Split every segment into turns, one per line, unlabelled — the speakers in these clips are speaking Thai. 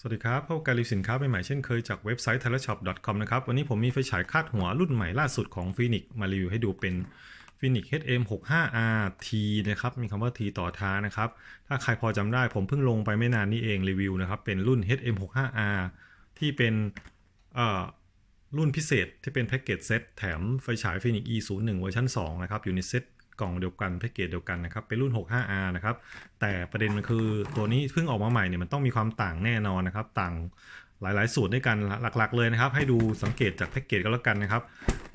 สวัสดีครับพบกับการรีวิวสินค้าใหม่ๆเช่นเคยจากเว็บไซต์ t h a i l a s h o p c o m นะครับ วันนี้ผมมีไฟฉายคาดหัวรุ่นใหม่ล่าสุดของ Phoenix มารีวิวให้ดูเป็น Phoenix HM65R T นะครับ มีคำว่า T ต่อท้านะครับ ถ้าใครพอจำได้ผมเพิ่งลงไปไม่นานนี้เองรีวิวนะครับ เป็นรุ่น HM65R ที่เป็นรุ่นพิเศษที่เป็นแพ็กเกจเซตแถมไฟฉาย Phoenix E01 เวอร์ชัน2นะครับอยู่ในเซต กล่องเดียวกันแพ็กเกจเดียวกันนะครับเป็นรุ่น 65R นะครับแต่ประเด็นมันคือตัวนี้เพิ่งออกมาใหม่เนี่ยมันต้องมีความต่างแน่นอนนะครับ ต่างหลายๆ สูตรด้วยกันหลักๆ เลยนะครับ ให้ดูสังเกตจากแพ็กเกจก็แล้วกันนะครับ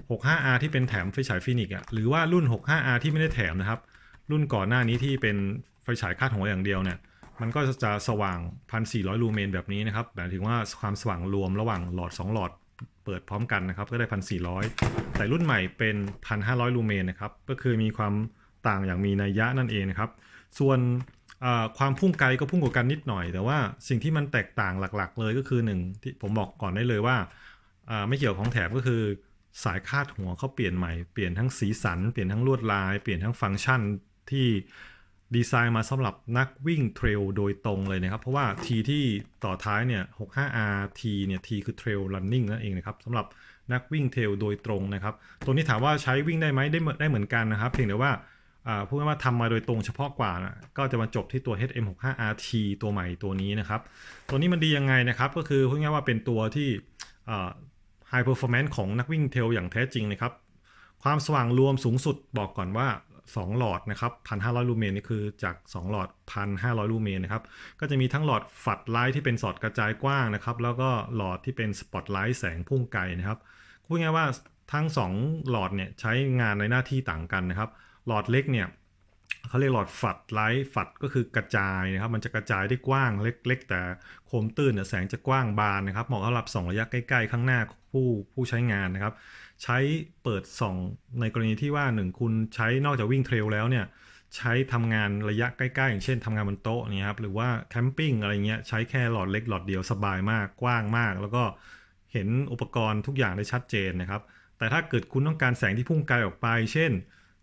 65R ที่เป็นแถมไฟฉายฟินิกอะหรือว่ารุ่น 65R ที่ไม่ได้แถมนะครับ รุ่นก่อนหน้านี้ที่เป็นไฟฉายคาดหัวอย่างเดียวเนี่ยมันก็จะสว่าง 1,400 ลูเมนแบบนี้นะครับหมายถึงว่าความสว่างรวมระหว่างหลอด 2 หลอด เปิดพร้อมกันนะครับก็ได้ 1,400 แต่รุ่นใหม่เป็น 1,500 ลูเมนนะครับก็คือมีความต่างอย่างมีนัยยะนั่นเองนะครับ ส่วนความพุ่งไกลก็พุ่งกว่ากันนิดหน่อย แต่ว่าสิ่งที่มันแตกต่างหลักๆ เลยก็คือหนึ่งที่ผมบอกก่อนได้เลยว่าไม่เกี่ยวกับของแถมก็คือสายคาดหัวเขาเปลี่ยนใหม่ เปลี่ยนทั้งสีสัน เปลี่ยนทั้งลวดลาย เปลี่ยนทั้งฟังก์ชันที่ ดีไซน์มาสำหรับนักวิ่งเทรลโดยตรงเลยนะครับ เพราะว่า T ที่ต่อท้ายเนี่ย 65R T เนี่ย T คือ Trail Running นั่นเองนะครับสำหรับนักวิ่งเทรลโดยตรงนะครับ ตัวนี้ถามว่าใช้วิ่งได้ไหมได้เหมือนได้เหมือนกันนะครับ เพียงแต่ว่าอ่าพูดง่ายว่าทำมาโดยตรงเฉพาะกว่านะก็จะมาจบที่ตัว HM65RT ตัวใหม่ตัวนี้นะครับ ตัวนี้มันดียังไงนะครับ ก็คือพูดง่ายว่าเป็นตัวที่อ่า High Performance ของนักวิ่งเทรลอย่างแท้จริงนะครับ ความสว่างรวมสูงสุดบอกก่อนว่า 2 หลอดนะครับ 1,500 ลูเมนนี่คือจาก 2 หลอด 1,500 ลูเมนนะครับ ก็จะมีทั้งหลอดฝัดไลท์ที่เป็นสอดกระจายกว้างนะครับ แล้วก็หลอดที่เป็นสปอตไลท์แสงพุ่งไกลนะครับพูดง่ายว่าทั้ง 2 หลอดเนี่ยใช้งานในหน้าที่ต่างกันนะครับ หลอดเล็กเนี่ยเขาเรียกหลอดฝัดไลท์ฝัดก็คือกระจายนะครับ มันจะกระจายได้กว้างเล็กๆ แต่โคมตื้นเนี่ยแสงจะกว้างบานนะครับเหมาะสำหรับส่องระยะใกล้ๆ ข้างหน้าผู้ผู้ใช้งานนะครับ ใช้เปิดส่องในกรณีที่ว่าหนึ่งคุณใช้นอกจากวิ่งเทรลแล้วเนี่ยใช้ทำงานระยะใกล้ๆ อย่างเช่นทำงานบนโต๊ะนี่ครับหรือว่าแคมปิ้งอะไรเงี้ยใช้แค่หลอดเล็กหลอดเดียวสบายมากกว้างมาก แล้วก็เห็นอุปกรณ์ทุกอย่างได้ชัดเจนนะครับ แต่ถ้าเกิดคุณต้องการแสงที่พุ่งไกลออกไป เช่น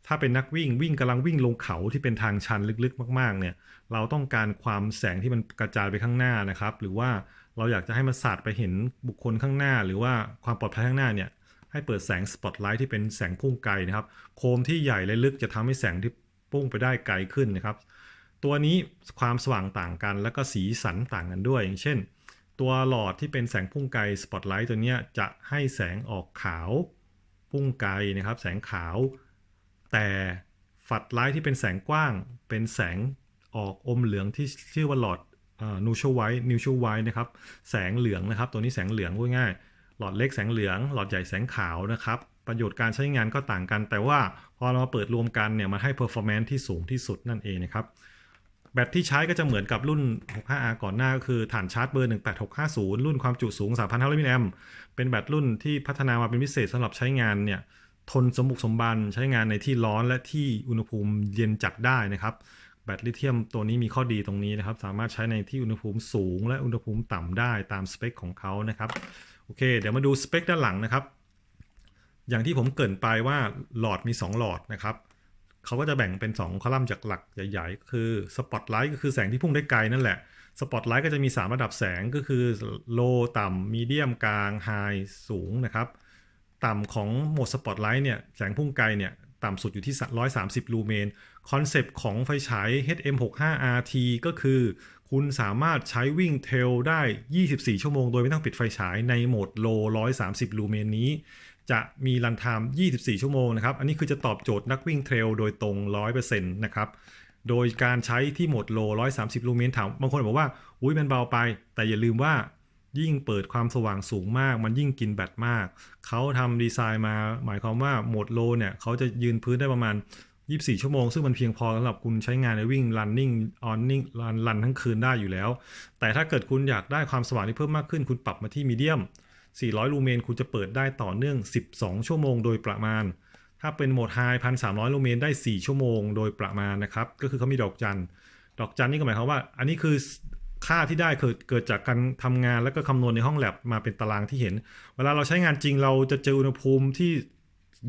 ถ้าเป็นนักวิ่งวิ่งกำลังวิ่งลงเขาที่เป็นทางชันลึกๆ มากๆเนี่ยเราต้องการความแสงที่มันกระจายไปข้างหน้านะครับ หรือว่าเราอยากจะให้มันสาดไปเห็นบุคคลข้างหน้า หรือว่าความปลอดภัยข้างหน้าเนี่ย ให้เปิดแสงสปอตไลท์ที่เป็นแสงพุ่งไกลนะครับ โคมที่ใหญ่และลึกจะทำให้แสงที่พุ่งไปได้ไกลขึ้นนะครับ ตัวนี้ความสว่างต่างกัน แล้วก็สีสันต่างกันด้วย อย่างเช่น ตัวหลอดที่เป็นแสงพุ่งไกลสปอตไลท์ตัวนี้จะให้แสงออกขาวพุ่งไกลนะครับ แสงขาว แต่ฝัดไลท์ที่เป็นแสงกว้าง เป็นแสงออกอมเหลืองที่ชื่อว่าหลอดนูชไวท์นิวชไวท์นะครับ แสงเหลืองนะครับ ตัวนี้แสงเหลืองพูดง่าย หลอดเล็กแสงเหลือง หลอดใหญ่แสงขาวนะครับ ประโยชน์การใช้งานก็ต่างกัน แต่ว่าพอเรามาเปิดรวมกันเนี่ยมันให้ performance ที่สูงที่สุดนั่นเองนะครับ แบตที่ใช้ก็จะเหมือนกับรุ่น 65R ก่อนหน้าก็คือฐานชาร์จเบอร์ 18650 รุ่นความจุสูง 3,500มิลลิแอมเป็นแบตรุ่นที่พัฒนามาเป็นพิเศษสำหรับใช้งานเนี่ยทนสมบุกสมบันใช้งานในที่ร้อนและที่อุณหภูมิเย็นจัดได้นะครับแบตลิเธียมตัวนี้มีข้อดีตรงนี้นะครับ สามารถใช้ในที่อุณหภูมิสูงและอุณหภูมิต่ำได้ตามสเปคของเขานะครับ โอเค เดี๋ยวมาดูสเปคด้านหลังนะครับ อย่างที่ผมเกริ่นไปว่าหลอดมี 2 หลอดนะครับเขาก็จะแบ่งเป็น 2 คอลัมน์จากหลักใหญ่ๆ ก็คือสปอตไลท์ก็คือแสงที่พุ่งได้ไกลนั่นแหละสปอตไลท์ก็จะมี 3 ระดับแสงก็คือโลต่ำมีเดียมกลางไฮสูงนะครับ ต่ำของโหมดสปอตไลท์เนี่ยแสงพุ่งไกลเนี่ยต่ำสุดอยู่ที่ 130 ลูเมน คอนเซปต์ของไฟฉาย HM65RT ก็คือ คุณสามารถใช้วิ่งเทลได้ 24 ชั่วโมงโดยไม่ต้องปิดไฟฉายในโหมดโล130 ลูเมนนี้ จะมีรันไทม์ 24 ชั่วโมงนะครับ อันนี้คือจะตอบโจทย์นักวิ่งเทรลโดยตรง 100%นะครับ โดยการใช้ที่โหมดโล130 ลูเมนถามบางคนบอกว่า อุ้ยมันเบาไป แต่อย่าลืมว่ายิ่งเปิดความสว่างสูงมาก มันยิ่งกินแบตมาก เขาทำดีไซน์มาหมายความว่าโหมดโลเนี่ยเขาจะยืนพื้นได้ประมาณ 24 ชั่วโมง ซึ่งมันเพียงพอสำหรับคุณใช้งานในวิ่ง running on-ning รันรันทั้งคืนได้อยู่แล้ว แต่ถ้าเกิดคุณอยากได้ความสว่างที่เพิ่มมากขึ้น คุณปรับมาที่มีเดียม400 ลูเมน คุณจะเปิดได้ต่อเนื่อง 12 ชั่วโมงโดยประมาณ ถ้าเป็นโหมดไฮ1,300 ลูเมนได้ 4 ชั่วโมงโดยประมาณนะครับ ก็คือเขามีดอกจัน ดอกจันนี่ก็หมายความว่า อันนี้คือค่าที่ได้เกิดเกิดจากการทำงานแล้วก็คำนวณในห้องแลบมาเป็นตารางที่เห็น เวลาเราใช้งานจริงเราจะเจออุณหภูมิที่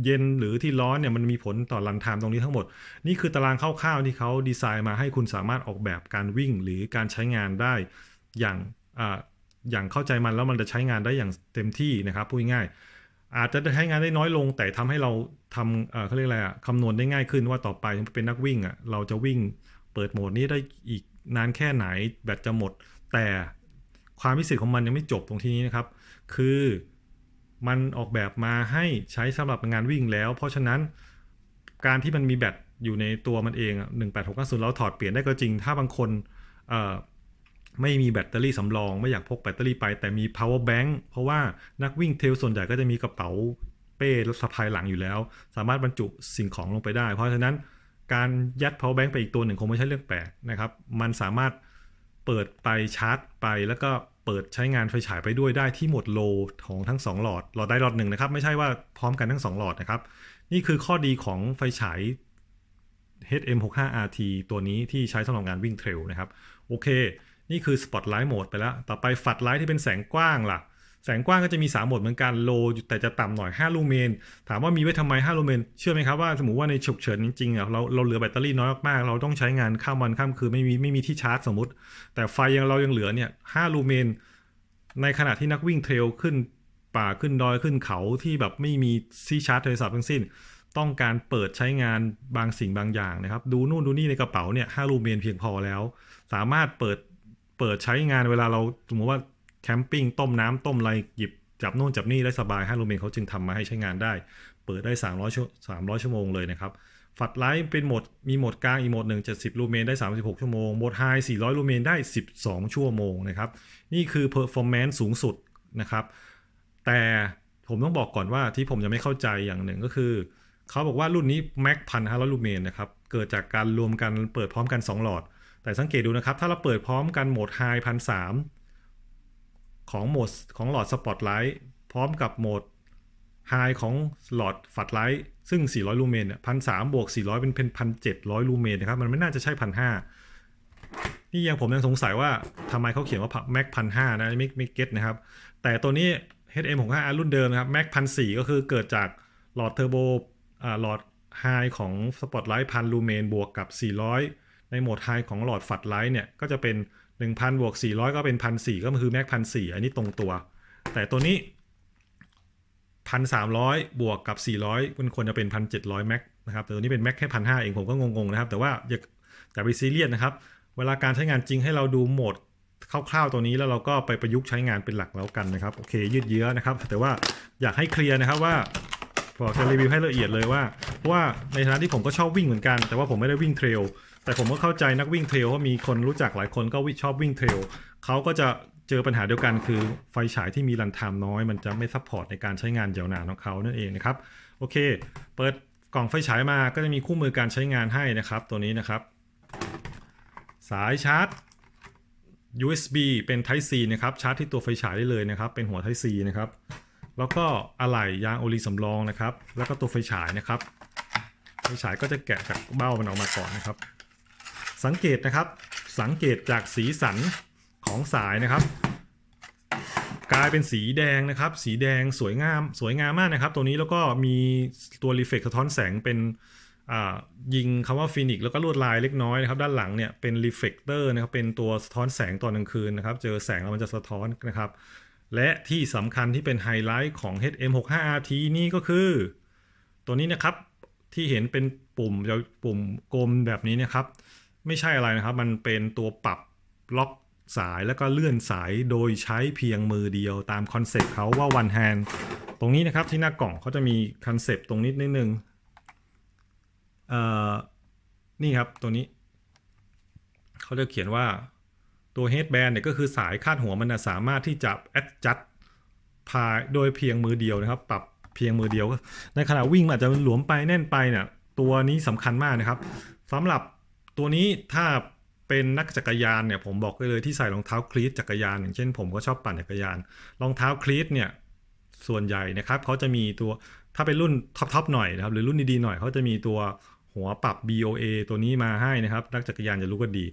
เย็นหรือที่ร้อนเนี่ยมันมีผลต่อรันไทม์ตรงนี้ทั้งหมด นี่คือตารางคร่าวๆที่เขาดีไซน์มาให้คุณสามารถออกแบบการวิ่งหรือการใช้งานได้อย่างอย่างเข้าใจมันแล้วมันจะใช้งานได้อย่างเต็มที่นะครับพูดง่ายๆอาจจะใช้งานได้น้อยลง แต่ทำให้เราทำเอ่อเขาเรียกอะไรอะคำนวณได้ง่ายขึ้นว่าต่อไปเป็นนักวิ่งอะเราจะวิ่งเปิดโหมดนี้ได้อีกนานแค่ไหนแบตจะหมด แต่ความพิเศษของมันยังไม่จบตรงที่นี้นะครับ คือ มันออกแบบมาให้ใช้สำหรับงานวิ่งแล้ว เพราะฉะนั้นการที่มันมีแบตอยู่ในตัวมันเองอะ18690เราถอดเปลี่ยนได้ก็จริง ถ้าบางคนไม่มีแบตเตอรี่สำรอง ไม่อยากพกแบตเตอรี่ไป แต่มี power bank เพราะว่านักวิ่งเทลส่วนใหญ่ก็จะมีกระเป๋าเป้สะพายหลังอยู่แล้ว สามารถบรรจุสิ่งของลงไปได้ เพราะฉะนั้นการยัด power bank ไปอีกตัวหนึ่งคงไม่ใช่เรื่องแปลกนะครับ มันสามารถเปิดไปชาร์จไปแล้วก็ เปิดใช้งานไฟฉายไปด้วยได้ที่หมดโลของทั้ง 2 หลอด หลอดใดหลอดหนึ่งนะครับ ไม่ใช่ว่าพร้อมกันทั้ง 2 หลอดนะครับ นี่คือข้อดีของไฟฉาย HM65RT ตัวนี้ที่ใช้สำหรับงานวิ่งเทรลนะครับ โอเค นี่คือ Spotlight Mode ไปแล้ว ต่อไปฝัดไลท์ที่เป็นแสงกว้างล่ะ แสงกว้างก็จะมี 3 โหมดเหมือนกันโลแต่จะต่ำหน่อย 5 ลูเมน ถามว่ามีไว้ทำไม 5 ลูเมน เชื่อไหมครับว่าสมมติว่าในฉุกเฉินจริงๆอะเราเราเหลือแบตเตอรี่น้อยมากๆ เราต้องใช้งานข้ามวันข้ามคืนไม่มีไม่มีที่ชาร์จสมมติ แต่ไฟยังเรายังเหลือเนี่ย5ลูเมน ในขณะที่นักวิ่งเทรลขึ้นป่าขึ้นดอยขึ้นเขาที่แบบไม่มีที่ชาร์จโทรศัพท์ทั้งสิ้น ต้องการเปิดใช้งานบางสิ่งบางอย่างนะครับ ดูนู่นดูนี่ในกระเป๋าเนี่ย5ลูเมนเพียงพอแล้ว สามารถเปิดเปิดใช้งานเวลาเราสมมติว่า แคมปิ้งต้มน้ำต้มอะไรหยิบจับโน่นจับนี่ได้สบาย5ลูเมนเขาจึงทำมาให้ใช้งานได้ เปิดได้ 300ชั่ว300 ชั่วโมงเลยนะครับฝัดไลท์เป็นโหมดมีโหมดกลางอีกโหมดหนึ่ง70ลูเมนได้ 36 ชั่วโมงโหมดไฮ400ลูเมนได้ 12 ชั่วโมงนะครับนี่คือ performance สูงสุดนะครับ แต่ผมต้องบอกก่อนว่าที่ผมยังไม่เข้าใจอย่างหนึ่งก็คือเขาบอกว่ารุ่นนี้ Mac พันห้าร้อยลูเมนนะครับเกิดจากการรวมกันเปิดพร้อมกัน 2 หลอด แต่สังเกตดูนะครับ ถ้าเราเปิดพร้อมกันโหมด High พันสาม ของโหมดของหลอด Spotlight พร้อมกับโหมด High ของหลอด Floodlight ซึ่ง 400 ลูเมนเนี่ยพันสามบวก 400 เป็นเป็นพันเจ็ดร้อยลูเมนนะครับ มันไม่น่าจะใช่พันห้านี่ยังผมยังสงสัยว่าทำไมเขาเขียนว่า Mac พันห้านะไม่ไม่เก็ตนะครับ แต่ตัวนี้ HM65R รุ่นเดิมนะครับ Mac พันสี่ก็คือเกิดจากหลอดเทอร์โบอ่าหลอด High ของ Spotlight พันลูเมนบวกกับ 400 ในโหมด High ของหลอด Floodlight เนี่ยก็จะเป็น 1,000บวก400 ก็เป็น1,400ก็คือ Mac พันสี่อันนี้ตรงตัว แต่ตัวนี้ 1,300 บวกกับ 400 มันควรจะเป็น 1,700 Mac นะครับ แต่ตัวนี้เป็น Mac แค่1,500เองผมก็งงๆนะครับ แต่ว่าอย่าอย่าไปซีเรียสนะครับ เวลาการใช้งานจริงให้เราดูโหมดคร่าวๆตัวนี้แล้วเราก็ไปประยุกต์ใช้งานเป็นหลักแล้วกันนะครับ โอเค ยืดเยื้อนะครับ แต่ว่าอยากให้เคลียร์นะครับว่าบอกจะรีวิวให้ละเอียดเลยว่าเพราะว่าในฐานะที่ผมก็ชอบวิ่งเหมือนกัน แต่ว่าผมไม่ได้วิ่งเทรล แต่ผมก็เข้าใจนักวิ่งเทรลว่ามีคนรู้จักหลายคนก็ชอบวิ่งเทรลเขาก็จะเจอปัญหาเดียวกันคือไฟฉายที่มีรันไทม์น้อย มันจะไม่ซัพพอร์ตในการใช้งานยาวนานของเขานั่นเองนะครับโอเค เปิดกล่องไฟฉายมาก็จะมีคู่มือการใช้งานให้นะครับ ตัวนี้นะครับ สายชาร์จ USB เป็น Type C นะครับชาร์จที่ตัวไฟฉายได้เลยนะครับ เป็นหัว Type C นะครับแล้วก็อะไหล่ยางโอลีสำรองนะครับ แล้วก็ตัวไฟฉายนะครับ ไฟฉายก็จะแกะจากเบ้ามันออกมาก่อนนะครับ สังเกตนะครับ สังเกตจากสีสันของสายนะครับ กลายเป็นสีแดงนะครับ สีแดงสวยงามสวยงามมากนะครับ ตัวนี้แล้วก็มีตัวรีเฟกสะท้อนแสงเป็นยิงคำว่าฟินิกแล้วก็ลวดลายเล็กน้อยนะครับด้านหลังเนี่ยเป็นรีเฟกเตอร์นะครับเป็นตัวสะท้อนแสงตอนกลางคืนนะครับ เจอแสงแล้วมันจะสะท้อนนะครับ และที่สำคัญที่เป็นไฮไลท์ของ HM65RT นี่ก็คือ ตัวนี้นะครับที่เห็นเป็นปุ่มยาวปุ่มกลมแบบนี้นะครับ ไม่ใช่อะไรนะครับ มันเป็นตัวปรับล็อกสายแล้วก็เลื่อนสายโดยใช้เพียงมือเดียวตามคอนเซปต์เขาว่า one hand ตรงนี้นะครับที่หน้ากล่องเขาจะมีคอนเซปต์ตรงนี้นิดนึงเอ่อนี่ครับตัวนี้ เขาจะเขียนว่าตัว headband เนี่ยก็คือสายคาดหัวมันนะสามารถที่จะ adjust พายโดยเพียงมือเดียวนะครับ ปรับเพียงมือเดียว ในขณะวิ่งอาจจะหลวมไปแน่นไปเนี่ยตัวนี้สำคัญมากนะครับสำหรับ ตัวนี้ถ้าเป็นนักจักรยานเนี่ยผมบอกเลยที่ใส่รองเท้าคลีทจักรยานอย่างเช่นผมก็ชอบปั่นจักรยาน รองเท้าคลีทเนี่ยส่วนใหญ่นะครับเขาจะมีตัวถ้าเป็นรุ่นท็อปๆหน่อยนะครับหรือรุ่นดีๆหน่อยเขาจะมีตัวหัวปรับ BOA ตัวนี้มาให้นะครับ นักจักรยานจะรู้กันดี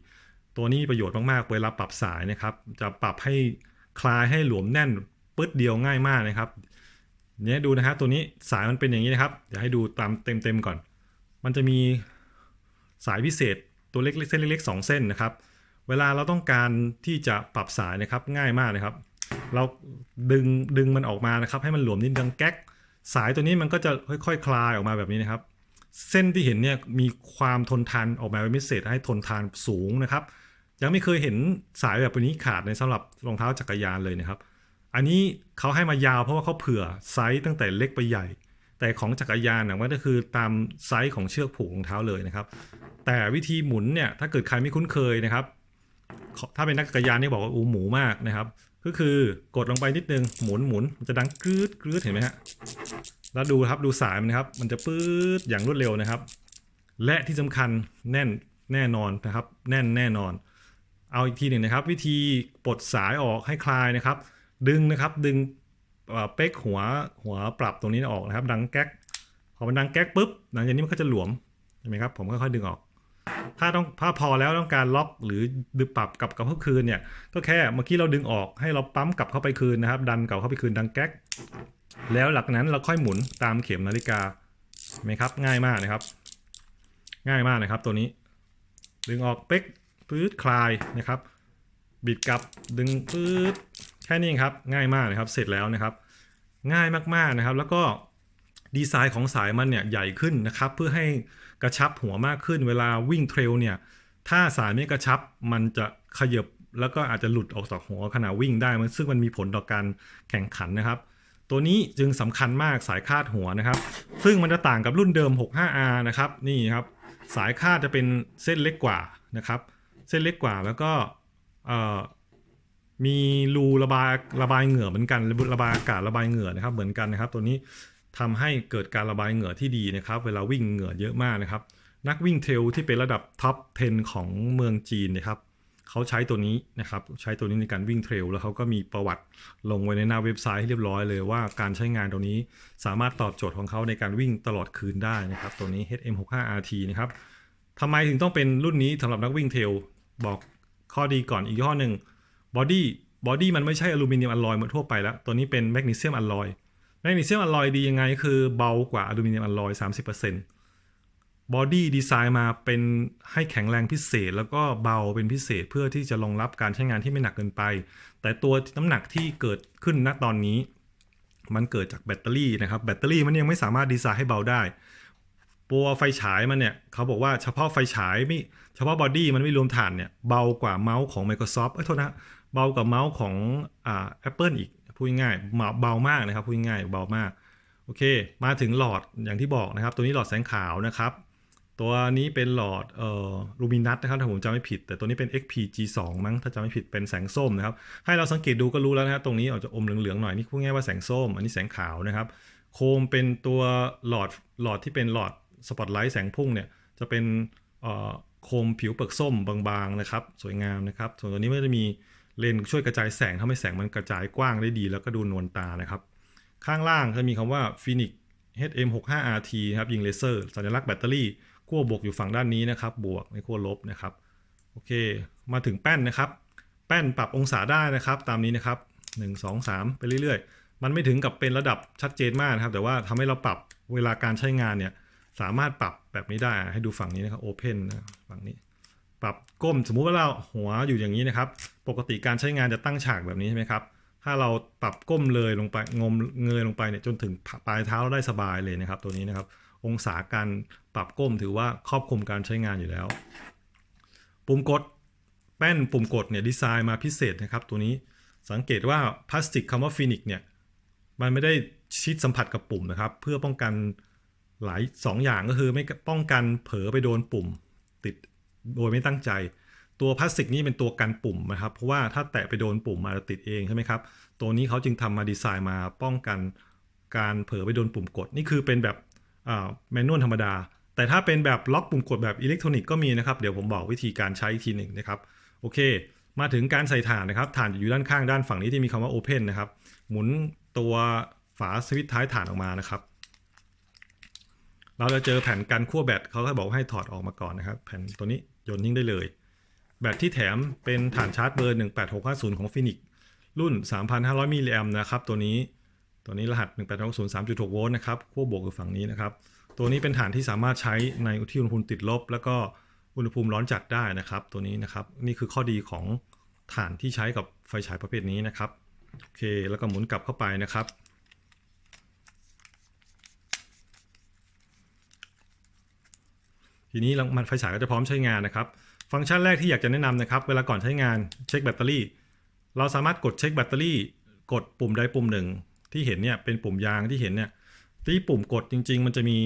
ตัวนี้ประโยชน์มากๆเวลาปรับสายนะครับ จะปรับให้คลายให้หลวมแน่นปึ๊ดเดียวง่ายมากนะครับเนี่ยดูนะครับตัวนี้สายมันเป็นอย่างนี้นะครับเดี๋ยวให้ดูตามเต็มๆก่อน มันจะมีสายพิเศษ ตัวเล็กๆเส้นเล็กๆสองเส้นนะครับ เวลาเราต้องการที่จะปรับสายนะครับง่ายมากเลยครับ เราดึงดึงมันออกมานะครับ ให้มันหลวมนิดดังแก๊ก สายตัวนี้มันก็จะค่อยๆคลายออกมาแบบนี้นะครับ เส้นที่เห็นเนี่ยมีความทนทานออกมาเป็นพิเศษให้ทนทานสูงนะครับ ยังไม่เคยเห็นสายแบบนี้ขาดในสำหรับรองเท้าจักรยานเลยนะครับ อันนี้เขาให้มายาวเพราะว่าเขาเผื่อไซส์ตั้งแต่เล็กไปใหญ่ แต่ของจักรยานนะมันก็คือตามไซส์ของเชือกผูกรองเท้าเลยนะครับ แต่วิธีหมุนเนี่ยถ้าเกิดใครไม่คุ้นเคยนะครับ ถ้าเป็นนักจักรยานนี่บอกว่าอูหมูมากนะครับ ก็คือกดลงไปนิดนึงหมุนหมุนมันจะดังกรืดกรืดเห็นไหมฮะแล้วดูครับดูสายมันนะครับ มันจะปื๊ดอย่างรวดเร็วนะครับ และที่สำคัญแน่นแน่นอนนะครับ แน่นแน่นอน เอาอีกทีหนึ่งนะครับ วิธีปลดสายออกให้คลายนะครับ ดึงนะครับดึง เป๊กหัวหัวปรับตรงนี้ออกนะครับ ดังแก๊กพอมันดังแก๊กปุ๊บหลังจากนี้มันก็จะหลวมเห็นไหมครับ ผมก็ค่อยดึงออก ถ้าต้องถ้าพอแล้วต้องการล็อกหรือดึงปรับกลับกลับเข้าคืนเนี่ย ก็แค่เมื่อกี้เราดึงออกให้เราปั๊มกลับเข้าไปคืนนะครับ ดันกลับเข้าไปคืนดังแก๊กแล้วหลังจากนั้นเราค่อยหมุนตามเข็มนาฬิกาไหมครับ ง่ายมากนะครับ ง่ายมากนะครับ ตัวนี้ ดึงออกเป๊กปื๊ดคลายนะครับ บิดกลับดึงปื๊ด แค่นี้ครับง่ายมากนะครับเสร็จแล้วนะครับ ง่ายมากๆนะครับ แล้วก็ดีไซน์ของสายมันเนี่ยใหญ่ขึ้นนะครับ เพื่อให้กระชับหัวมากขึ้น เวลาวิ่งเทรลเนี่ยถ้าสายไม่กระชับมันจะขยับแล้วก็อาจจะหลุดออกจากหัวขณะวิ่งได้มันซึ่งมันมีผลต่อการแข่งขันนะครับ ตัวนี้จึงสำคัญมากสายคาดหัวนะครับ ซึ่งมันจะต่างกับรุ่นเดิม 65R นะครับนี่ครับสายคาดจะเป็นเส้นเล็กกว่านะครับ เส้นเล็กกว่าแล้วก็ มีรูระบายระบายเหงื่อเหมือนกันระบายอากาศระบายเหงื่อนะครับเหมือนกันนะครับ ตัวนี้ทำให้เกิดการระบายเหงื่อที่ดีนะครับ เวลาวิ่งเหงื่อเยอะมากนะครับ นักวิ่งเทรลที่เป็นระดับท็อป 10 ของเมืองจีนนะครับเขาใช้ตัวนี้นะครับ ใช้ตัวนี้ในการวิ่งเทรลแล้วเขาก็มีประวัติลงไว้ในหน้าเว็บไซต์ให้เรียบร้อยเลยว่าการใช้งานตัวนี้สามารถตอบโจทย์ของเขาในการวิ่งตลอดคืนได้นะครับ ตัวนี้ HM65RT นะครับทำไมถึงต้องเป็นรุ่นนี้สำหรับนักวิ่งเทรลบอกข้อดีก่อนอีกข้อหนึ่ง บอดี้บอดี้มันไม่ใช่อลูมิเนียมอลลอยเหมือนทั่วไปแล้ว ตัวนี้เป็นแมกนีเซียมอลลอยแมกนีเซียมอลลอยดียังไงคือเบากว่าอลูมิเนียมอลลอย30%บอดี้ดีไซน์มาเป็นให้แข็งแรงพิเศษ แล้วก็เบาเป็นพิเศษเพื่อที่จะรองรับการใช้งานที่ไม่หนักเกินไป แต่ตัวน้ำหนักที่เกิดขึ้นณตอนนี้ มันเกิดจากแบตเตอรี่นะครับ แบตเตอรี่มันยังไม่สามารถดีไซน์ให้เบาได้ ตัวไฟฉายมันเนี่ยเขาบอกว่าเฉพาะไฟฉายไม่เฉพาะบอดี้มันไม่รวมฐานเนี่ยเบากว่าเมาส์ของ Microsoft เอ้ยโทษนะเบากว่าเมาส์ของอ่า Apple อีกพูดง่ายเบามากนะครับพูดง่ายเบามากโอเค มาถึงหลอดอย่างที่บอกนะครับ ตัวนี้หลอดแสงขาวนะครับ ตัวนี้เป็นหลอดเอ่อลูมินัสนะครับถ้าผมจำไม่ผิด แต่ตัวนี้เป็น XPG2 มั้งถ้าจำไม่ผิดเป็นแสงส้มนะครับ ให้เราสังเกตดูก็รู้แล้วนะครับตรงนี้อาจจะอมเหลืองๆหน่อยนี่พูดง่ายว่าแสงส้ม อันนี้แสงขาวนะครับ โคมเป็นตัวหลอดหลอดที่เป็นหลอด สปอตไลท์แสงพุ่งเนี่ยจะเป็นโคมผิวเปลือกส้มบางๆนะครับ สวยงามนะครับ ส่วนตัวนี้มันจะมีเลนช่วยกระจายแสงทำให้แสงมันกระจายกว้างได้ดี แล้วก็ดูนวลตานะครับ ข้างล่างจะมีคำว่า Phoenix HM65RT ครับยิงเลเซอร์ สัญลักษณ์แบตเตอรี่ขั้วบวกอยู่ฝั่งด้านนี้นะครับ บวกในขั้วลบนะครับโอเค มาถึงแป้นนะครับ แป้นปรับองศาได้นะครับ ตามนี้นะครับ1 2 3 ไปเรื่อยๆ มันไม่ถึงกับเป็นระดับชัดเจนมากนะครับ แต่ว่าทำให้เราปรับเวลาการใช้งานเนี่ย สามารถปรับแบบนี้ได้ให้ดูฝั่งนี้นะครับ Open นะฝั่งนี้ ปรับก้มสมมุติว่าเราหัวอยู่อย่างนี้นะครับ ปกติการใช้งานจะตั้งฉากแบบนี้ใช่ไหมครับ ถ้าเราปรับก้มเลยลงไปงมเงยลงไปเนี่ยจนถึงปลายเท้าได้สบายเลยนะครับ ตัวนี้นะครับ องศาการปรับก้มถือว่าครอบคลุมการใช้งานอยู่แล้ว ปุ่มกดแป้นปุ่มกดเนี่ยดีไซน์มาพิเศษนะครับ ตัวนี้สังเกตว่าพลาสติกคำว่าฟินิกเนี่ยมันไม่ได้ชิดสัมผัสกับปุ่มนะครับ เพื่อป้องกัน หลายสองอย่างก็คือไม่ป้องกันเผลอไปโดนปุ่ม ติดโดยไม่ตั้งใจ ตัวพลาสติกนี่เป็นตัวกันปุ่มนะครับ เพราะว่าถ้าแตะไปโดนปุ่มมาจะติดเองใช่ไหมครับ ตัวนี้เขาจึงทำมาดีไซน์มาป้องกันการเผลอไปโดนปุ่มกด นี่คือเป็นแบบแมนนวลธรรมดา แต่ถ้าเป็นแบบล็อกปุ่มกดแบบอิเล็กทรอนิกส์ก็มีนะครับ เดี๋ยวผมบอกวิธีการใช้อีกทีหนึ่งนะครับ โอเค มาถึงการใส่ถ่านนะครับถ่านอยู่ด้านข้างด้านฝั่งนี้ที่มีคำว่า Open นะครับ หมุนตัวฝาสวิตช์ท้ายถ่านออกมานะครับ เราจะเจอแผ่นกันขั้วแบตเขาก็บอกให้ถอดออกมาก่อนนะครับ แผ่นตัวนี้โยนทิ้งได้เลย แบตที่แถมเป็นฐานชาร์จเบอร์ 18650 ของ Phoenix รุ่น 3,500 มิลลิแอมนะครับ ตัวนี้ตัวนี้รหัส 18603.6 โวลต์นะครับขั้วบวกอยู่ฝั่งนี้นะครับ ตัวนี้เป็นฐานที่สามารถใช้ในที่อุณหภูมิติดลบ แล้วก็อุณหภูมิร้อนจัดได้นะครับ ตัวนี้นะครับนี่คือข้อดีของฐานที่ใช้กับไฟฉายประเภทนี้นะครับโอเค แล้วก็หมุนกลับเข้าไปนะครับ ทีนี้มันไฟฉายก็จะพร้อมใช้งานนะครับ ฟังก์ชันแรกที่อยากจะแนะนำนะครับ เวลาก่อนใช้งานเช็คแบตเตอรี่ เราสามารถกดเช็คแบตเตอรี่ กดปุ่มใดปุ่มหนึ่ง ที่เห็นเนี่ยเป็นปุ่มยางที่เห็นเนี่ยที่ปุ่มกดจริง ๆ มันจะมี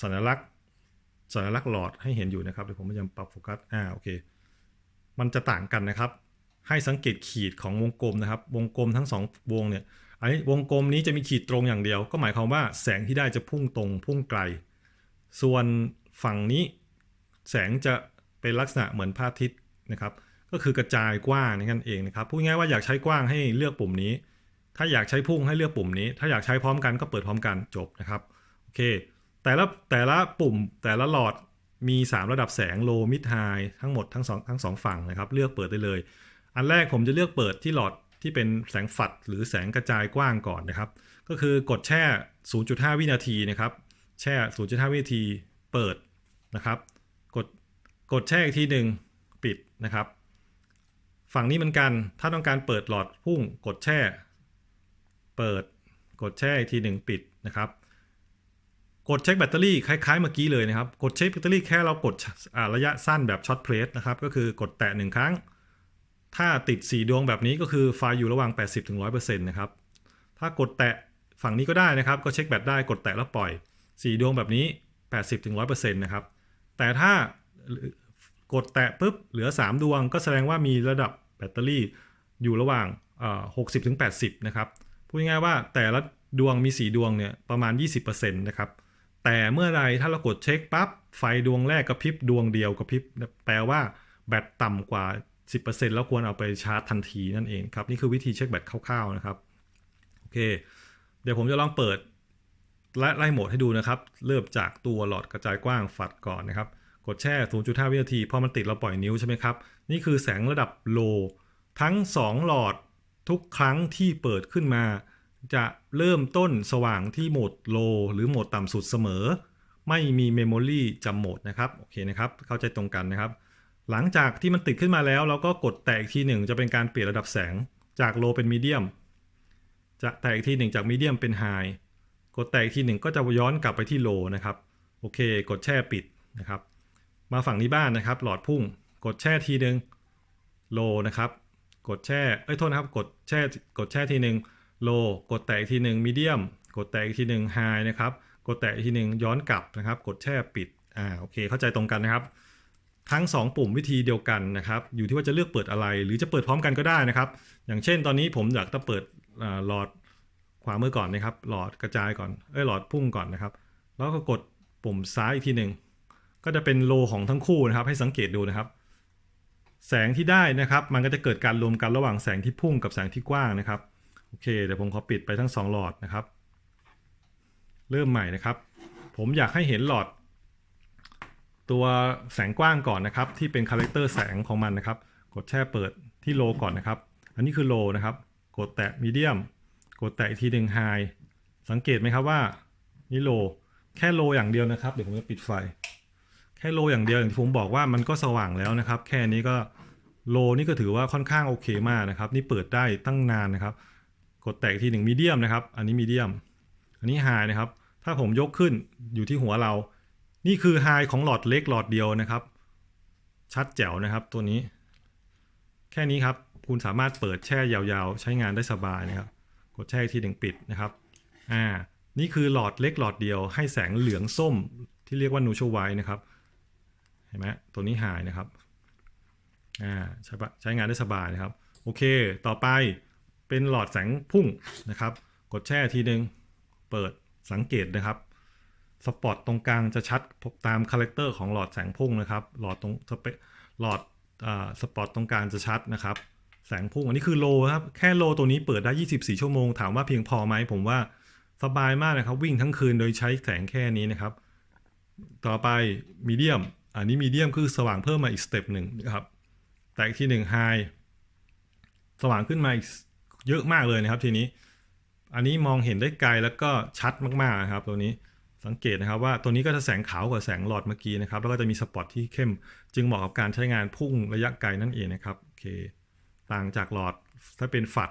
สัญลักษณ์ สัญลักษณ์หลอดให้เห็นอยู่นะครับเดี๋ยวผมพยายามปรับโฟกัสอ่าโอเคมันจะต่างกันนะครับ ให้สังเกตขีดของวงกลมนะครับ วงกลมทั้งสองวงเนี่ยอันนี้วงกลมนี้จะมีขีดตรงอย่างเดียว ก็หมายความว่าแสงที่ได้จะพุ่งตรงพุ่งไกล ส่วนฝั่งนี้ แสงจะเป็นลักษณะเหมือนพระอาทิตย์นะครับ ก็คือกระจายกว้างนั่นเองนะครับพูดง่ายว่าอยากใช้กว้างให้เลือกปุ่มนี้ ถ้าอยากใช้พุ่งให้เลือกปุ่มนี้ ถ้าอยากใช้พร้อมกันก็เปิดพร้อมกันจบนะครับโอเค แต่ละแต่ละปุ่มแต่ละหลอดมี 3 ระดับแสง low mid high ทั้งหมดทั้งสองทั้งสองฝั่งนะครับ เลือกเปิดได้เลย อันแรกผมจะเลือกเปิดที่หลอดที่เป็นแสงฝัดหรือแสงกระจายกว้างก่อนนะครับ ก็คือกดแช่ 0.5 วินาทีนะครับ แช่ 0.5 วินาที เปิดนะครับ กดแช่อีกทีหนึ่งปิดนะครับ ฝั่งนี้เหมือนกัน ถ้าต้องการเปิดหลอดพุ่งกดแช่ เปิดกดแช่อีกทีหนึ่งปิดนะครับ กดเช็คแบตเตอรี่คล้ายๆเมื่อกี้เลยนะครับ กดเช็คแบตเตอรี่แค่เรากดระยะสั้นแบบช็อตเพรสนะครับ ก็คือกดแตะหนึ่งครั้ง ถ้าติด 4 ดวงแบบนี้ก็คือไฟอยู่ระหว่าง 80-100%นะครับ ถ้ากดแตะฝั่งนี้ก็ได้นะครับ ก็เช็คแบตได้กดแตะแล้วปล่อย 4 ดวงแบบนี้ 80-100%นะครับ แต่ถ้า กดแตะปุ๊บเหลือ 3 ดวง ก็แสดงว่ามีระดับแบตเตอรี่อยู่ระหว่างเอ่อ60-80นะครับพูดง่ายๆว่าแต่ละดวงมี 4 ดวงเนี่ยประมาณ 20%นะครับแต่เมื่อไรถ้าเรากดเช็คปั๊บไฟดวงแรกกระพริบดวงเดียวกระพริบแปลว่าแบตต่ำกว่า 10%แล้วควรเอาไปชาร์จทันทีนั่นเองครับนี่คือวิธีเช็คแบตคร่าวๆนะครับโอเค เดี๋ยวผมจะลองเปิดและไล่โหมดให้ดูนะครับ เริ่มจากตัวหลอดกระจายกว้างฝัดก่อนนะครับ กดแช่ 0.5 วินาที พอมันติดเราปล่อยนิ้วใช่ไหมครับ นี่คือแสงระดับโล ทั้ง 2 หลอดทุกครั้งที่เปิดขึ้นมา จะเริ่มต้นสว่างที่โหมดโลหรือโหมดต่ำสุดเสมอ ไม่มีเมมโมรีจำโหมดนะครับ โอเคนะครับ เข้าใจตรงกันนะครับ หลังจากที่มันติดขึ้นมาแล้ว เราก็กดแตะอีกทีหนึ่งจะเป็นการเปลี่ยนระดับแสงจากโลเป็นมีเดียมจะแตะอีกทีหนึ่งจากมีเดียมเป็นไฮกดแตะอีกทีหนึ่งก็จะย้อนกลับไปที่โลนะครับ โอเค กดแช่ปิดนะครับ มาฝั่งนี้บ้านนะครับ หลอดพุ่ง กดแช่ทีหนึ่งโลนะครับ กดแช่เอ้ยโทษนะครับ กดแช่กดแช่ทีหนึ่งโลกดแตะอีกทีหนึ่งมีเดียมกดแตะอีกทีหนึ่งไฮนะครับ กดแตะอีกทีหนึ่งย้อนกลับนะครับ กดแช่ปิดอ่าโอเค เข้าใจตรงกันนะครับ ทั้ง 2 ปุ่มวิธีเดียวกันนะครับ อยู่ที่ว่าจะเลือกเปิดอะไร หรือจะเปิดพร้อมกันก็ได้นะครับ อย่างเช่นตอนนี้ผมอยากจะเปิดหลอดขวามือก่อนนะครับ หลอดกระจายก่อนเอ้ยหลอดพุ่งก่อนนะครับ แล้วก็กดปุ่มซ้ายอีกทีหนึ่ง ก็จะเป็นโลของทั้งคู่นะครับ ให้สังเกตดูนะครับ แสงที่ได้นะครับ มันก็จะเกิดการรวมกันระหว่างแสงที่พุ่งกับแสงที่กว้างนะครับโอเคเดี๋ยวผมขอปิดไปทั้ง 2 หลอดนะครับ เริ่มใหม่นะครับ ผมอยากให้เห็นหลอด ตัวแสงกว้างก่อนนะครับ ที่เป็นคาแรคเตอร์แสงของมันนะครับ กดแช่เปิดที่โลก่อนนะครับ อันนี้คือโลนะครับ กดแตะมีเดียมกดแตะอีกทีหนึ่งไฮสังเกตไหมครับว่านี่โลแค่โลอย่างเดียวนะครับ เดี๋ยวผมจะปิดไฟ ค่โลอย่างเดียวอย่างที่ผมบอกว่ามันก็สว่างแล้วนะครับ แค่นี้ก็โลนี่ก็ถือว่าค่อนข้างโอเคมากนะครับ นี่เปิดได้ตั้งนานนะครับ กดแตะอีกทีหนึ่งมีเดียมนะครับ อันนี้มีเดียม อันนี้ไฮนะครับ ถ้าผมยกขึ้นอยู่ที่หัวเรา นี่คือไฮของหลอดเล็กหลอดเดียวนะครับ ชัดแจ๋วนะครับตัวนี้ แค่นี้ครับ คุณสามารถเปิดแช่ยาวๆ ใช้งานได้สบายนะครับ กดแช่อีกทีหนึ่งปิดนะครับ อ่า นี่คือหลอดเล็กหลอดเดียว ให้แสงเหลืองส้มที่เรียกว่านูโชไวนะครับ ห็นไหมตัวนี้หายนะครับอ่าใช้ปะใช้งานได้สบายนะครับ โอเค ต่อไปเป็นหลอดแสงพุ่งนะครับ กดแช่ทีหนึ่งเปิดสังเกตนะครับสปอตตรงกลางจะชัดตามคาแรคเตอร์ของหลอดแสงพุ่งนะครับ หลอดตรงสเปหลอดอสปอตตรงกลางจะชัดนะครับ แสงพุ่งอันนี้คือโลครับ แค่โลตัวนี้เปิดได้ 24 ชั่วโมง ถามว่าเพียงพอไหมผมว่าสบายมากนะครับ วิ่งทั้งคืนโดยใช้แสงแค่นี้นะครับ ต่อไปมีเดียม อันนี้มีเดียมคือสว่างเพิ่มมาอีกสเต็ปหนึ่งนะครับ แต่อีกที่หนึ่งไฮสว่างขึ้นมาอีกเยอะมากเลยนะครับทีนี้ อันนี้มองเห็นได้ไกลแล้วก็ชัดมากๆนะครับ ตัวนี้สังเกตนะครับว่าตัวนี้ก็จะแสงขาวกว่าแสงหลอดเมื่อกี้นะครับ แล้วก็จะมีสปอตที่เข้ม จึงเหมาะกับการใช้งานพุ่งระยะไกลนั่นเองนะครับโอเคต่างจากหลอดถ้าเป็นฝัด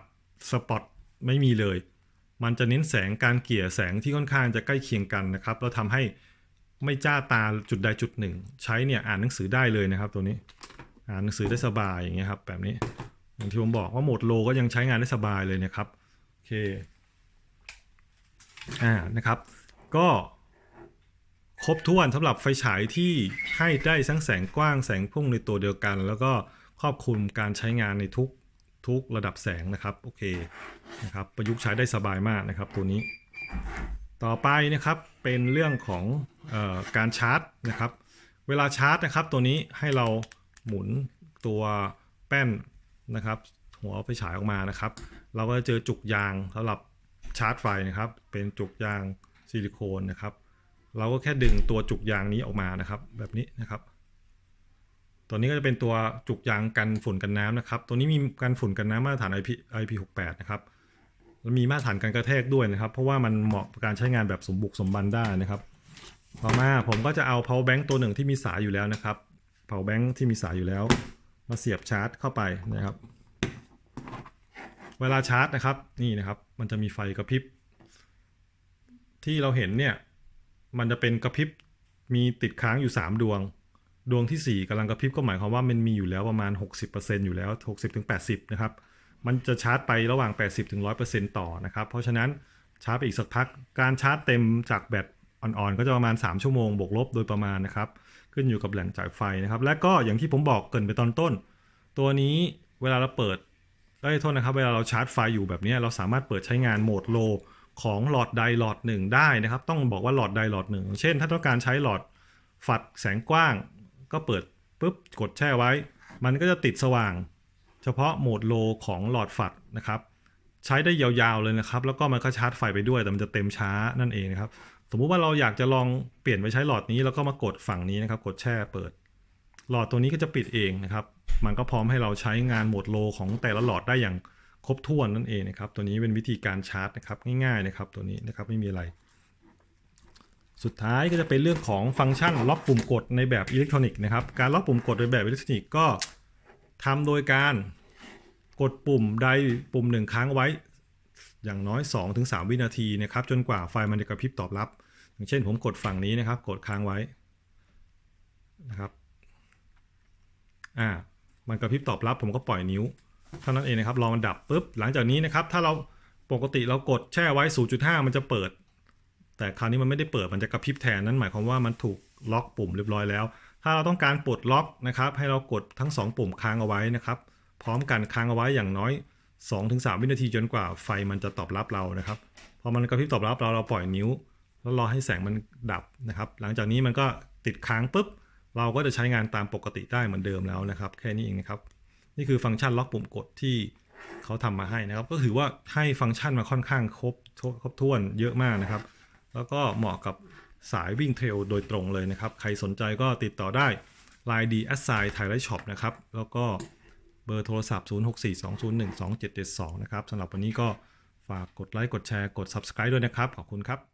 สปอตไม่มีเลย มันจะเน้นแสงการเกลี่ยแสงที่ค่อนข้างจะใกล้เคียงกันนะครับแล้วทำให้ ไม่จ้าตาจุดใดจุดหนึ่ง ใช้เนี่ยอ่านหนังสือได้เลยนะครับ ตัวนี้ อ่านหนังสือได้สบายอย่างเงี้ยครับแบบนี้อย่างที่ผมบอกว่าโหมดโลก็ยังใช้งานได้สบายเลยนะครับโอเคอ่านะครับ ก็ครบถ้วนสำหรับไฟฉายที่ให้ได้ทั้งแสงกว้างแสงพุ่งในตัวเดียวกัน แล้วก็ครอบคลุมการใช้งานในทุกทุกระดับแสงนะครับโอเคนะครับประยุกต์ใช้ได้สบายมากนะครับตัวนี้ ต่อไปนะครับเป็นเรื่องของออการชาร์จนะครับ เวลาชาร์จนะครับ ตัวนี้ให้เราหมุนตัวแป้นนะครับ หัวไฟฉายออกมานะครับ เราก็จะเจอจุกยางสำหรับชาร์จไฟนะครับ เป็นจุกยางซิลิโคนนะครับ เราก็แค่ดึงตัวจุกยางนี้ออกมานะครับ แบบนี้นะครับ ตัวนี้ก็จะเป็นตัวจุกยางกันฝุ่นกันน้ำนะครับ ตัวนี้มีกันฝุ่นกันน้ำมาตรฐาน IP IP68 นะครับ มีมาตรฐานการกระแทกด้วยนะครับ เพราะว่ามันเหมาะกับการใช้งานแบบสมบุกสมบันได้นะครับ ต่อมาผมก็จะเอา power bank ตัวหนึ่งที่มีสายอยู่แล้วนะครับ power bank ที่มีสายอยู่แล้ว มาเสียบชาร์จเข้าไปนะครับ เวลาชาร์จนะครับนี่นะครับ มันจะมีไฟกระพริบ ที่เราเห็นเนี่ยมันจะเป็นกระพริบมีติดค้างอยู่ 3 ดวง ดวงทีสี่4กำลังกระพริบก็หมายความว่ามันมีอยู่แล้วประมาณ 60%อยู่แล้ว 60-80 นะครับ มันจะชาร์จไประหว่าง 80ถึง100%ต่อนะครับ เพราะฉะนั้นชาร์จไปอีกสักพัก การชาร์จเต็มจากแบตอ่อนๆ ก็จะประมาณ 3 ชั่วโมงบวกลบโดยประมาณนะครับ ขึ้นอยู่กับแหล่งจ่ายไฟนะครับ และก็อย่างที่ผมบอกเกินไปตอนต้น ตัวนี้เวลาเราเปิดได้ยโทษนะครับ เวลาเราชาร์จไฟอยู่แบบนี้เราสามารถเปิดใช้งานโหมดโลของหลอดใดหลอดหนึ่งได้นะครับ ต้องบอกว่าหลอดใดหลอดหนึ่ง เช่น ถ้าต้องการใช้หลอดฝัดแสงกว้าง ก็เปิดปุ๊บกดแช่ไว้ มันก็จะติดสว่าง เฉพาะโหมดโลของหลอดฝัดนะครับ ใช้ได้ยาวๆเลยนะครับ แล้วก็มันก็ชาร์จไฟไปด้วยแต่มันจะเต็มช้านั่นเองนะครับ สมมุติว่าเราอยากจะลองเปลี่ยนไปใช้หลอดนี้แล้วก็มากดฝั่งนี้นะครับ กดแช่เปิด หลอดตัวนี้ก็จะปิดเองนะครับ มันก็พร้อมให้เราใช้งานโหมดโลของแต่ละหลอดได้อย่างครบถ้วนนั่นเองนะครับ ตัวนี้เป็นวิธีการชาร์จนะครับง่ายๆนะครับตัวนี้นะครับไม่มีอะไร สุดท้ายก็จะเป็นเรื่องของฟังก์ชันล็อกปุ่มกดในแบบอิเล็กทรอนิกส์นะครับ การล็อกปุ่มกดในแบบอิเล็กทรอนิกส์ก็ ทำโดยการกดปุ่มใดปุ่มหนึ่งค้างไว้ อย่างน้อย 2-3 วินาทีนะครับจนกว่าไฟมันจะกระพริบตอบรับ อย่างเช่นผมกดฝั่งนี้นะครับ กดค้างไว้นะครับอ่ามันกระพริบตอบรับผมก็ปล่อยนิ้วเท่านั้นเองนะครับรอมันดับปุ๊บหลังจากนี้นะครับ ถ้าเราปกติเรากดแช่ไว้ 0.5 มันจะเปิด แต่คราวนี้มันไม่ได้เปิดมันจะกระพริบแทนนั่นหมายความว่ามันถูกล็อกปุ่มเรียบร้อยแล้ว ถ้าเราต้องการปลดล็อกนะครับ ให้เรากดทั้ง 2 ปุ่มค้างเอาไว้นะครับ พร้อมกันค้างเอาไว้อย่างน้อย 2-3 วินาทีจนกว่าไฟมันจะตอบรับเรานะครับ พอมันกระพริบตอบรับเราเราปล่อยนิ้ว แล้วรอให้แสงมันดับนะครับ หลังจากนี้มันก็ติดค้างปุ๊บ เราก็จะใช้งานตามปกติได้เหมือนเดิมแล้วนะครับ แค่นี้เองนะครับ นี่คือฟังก์ชันล็อกปุ่มกดที่เขาทำมาให้นะครับ ก็ถือว่าให้ฟังก์ชันมาค่อนข้างครบครบถ้วนเยอะมากนะครับ แล้วก็เหมาะกับ สายวิ่งเทรลโดยตรงเลยนะครับ ใครสนใจก็ติดต่อได้ Line D a s s i g n ไทยไรช็อปนะครับ แล้วก็เบอร์โทรศัพท์ 0642012772 นะครับสำหรับวันนี้ก็ฝากกดไลค์กดแชร์กด Subscribe ด้วยนะครับ ขอบคุณครับ